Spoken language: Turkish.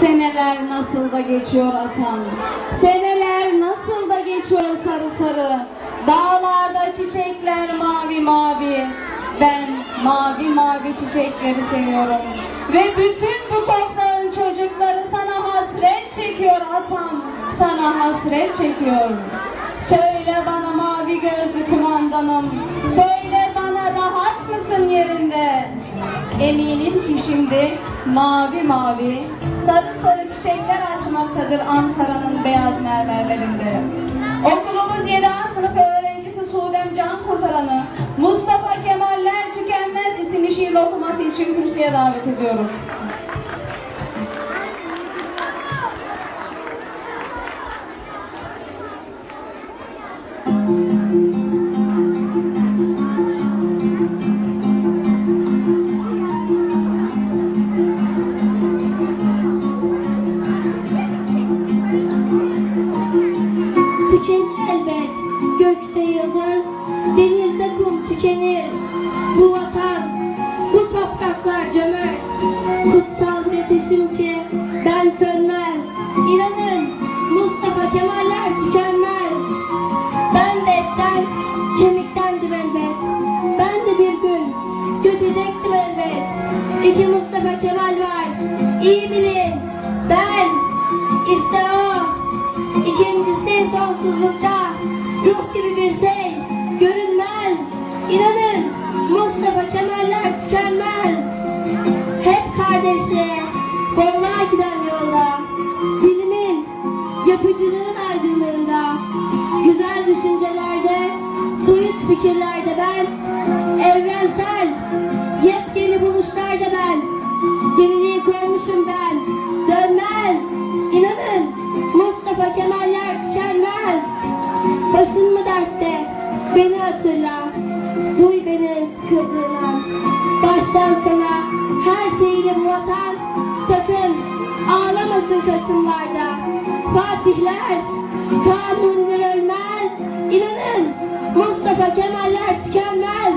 Seneler nasıl da geçiyor atam. Seneler nasıl da geçiyor sarı sarı. Dağlarda çiçekler mavi mavi. Ben mavi mavi çiçekleri seviyorum. Ve bütün bu toprağın çocukları sana hasret çekiyor atam. Sana hasret çekiyor. Söyle bana mavi gözlü kumandanım. Söyle Eminim ki şimdi mavi mavi, sarı sarı çiçekler açmaktadır Ankara'nın beyaz mermerlerinde. Okulumuz 7 A sınıfı öğrencisi Suudem Can Kurtaran'ı Mustafa Kemaller Tükenmez isimli şiir okuması için kürsüye davet ediyorum. Kutsal bir ateşim ki ben sönmez. İnanın Mustafa Kemaller tükenmez. Ben de etten, kemiktendim elbet. Ben de bir gün göçecektim elbet. İki Mustafa Kemal var, iyi bilin. Ben, işte o. İkincisi sonsuzlukta ruh gibi bir şey görünmez. İnanın kardeşliğe, bolluğa giden yolda. Bilimin, yapıcılığın aydınlığında. Güzel düşüncelerde, soyut fikirlerde ben. Evrensel, yepyeni buluşlarda ben. Yeniliği koymuşum ben. Dönmez. İnanın Mustafa Kemaller tükenmez. Başın mı dertte? Beni hatırla. Duy beni sıkıldığını. Baştan sona ağlamasın Kasımlarda. Fatihler, kanunlar ölmez. İnanın Mustafa Kemaller tükenmez.